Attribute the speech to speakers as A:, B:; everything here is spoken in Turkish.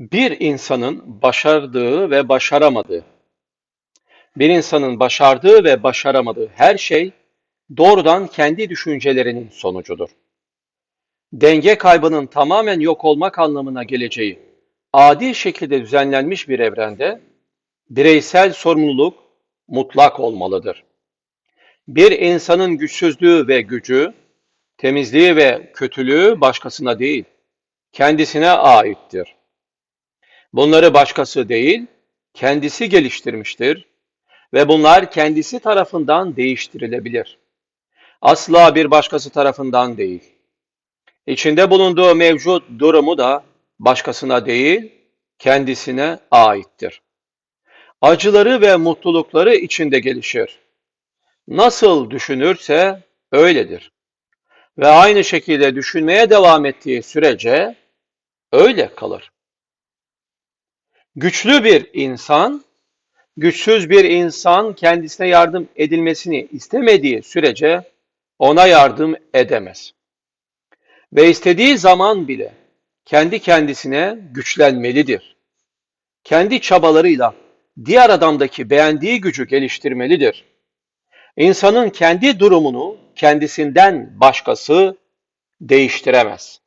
A: Bir insanın başardığı ve başaramadığı, bir insanın başardığı ve başaramadığı her şey doğrudan kendi düşüncelerinin sonucudur. Denge kaybının tamamen yok olmak anlamına geleceği adil şekilde düzenlenmiş bir evrende bireysel sorumluluk mutlak olmalıdır. Bir insanın güçsüzlüğü ve gücü, temizliği ve kötülüğü başkasına değil, kendisine aittir. Bunları başkası değil, kendisi geliştirmiştir ve bunlar kendisi tarafından değiştirilebilir. Asla bir başkası tarafından değil. İçinde bulunduğu mevcut durumu da başkasına değil, kendisine aittir. Acıları ve mutlulukları içinde gelişir. Nasıl düşünürse öyledir. Ve aynı şekilde düşünmeye devam ettiği sürece öyle kalır. Güçlü bir insan, güçsüz bir insan kendisine yardım edilmesini istemediği sürece ona yardım edemez. Ve istediği zaman bile kendi kendisine güçlenmelidir. Kendi çabalarıyla diğer adamdaki beğendiği gücü geliştirmelidir. İnsanın kendi durumunu kendisinden başkası değiştiremez.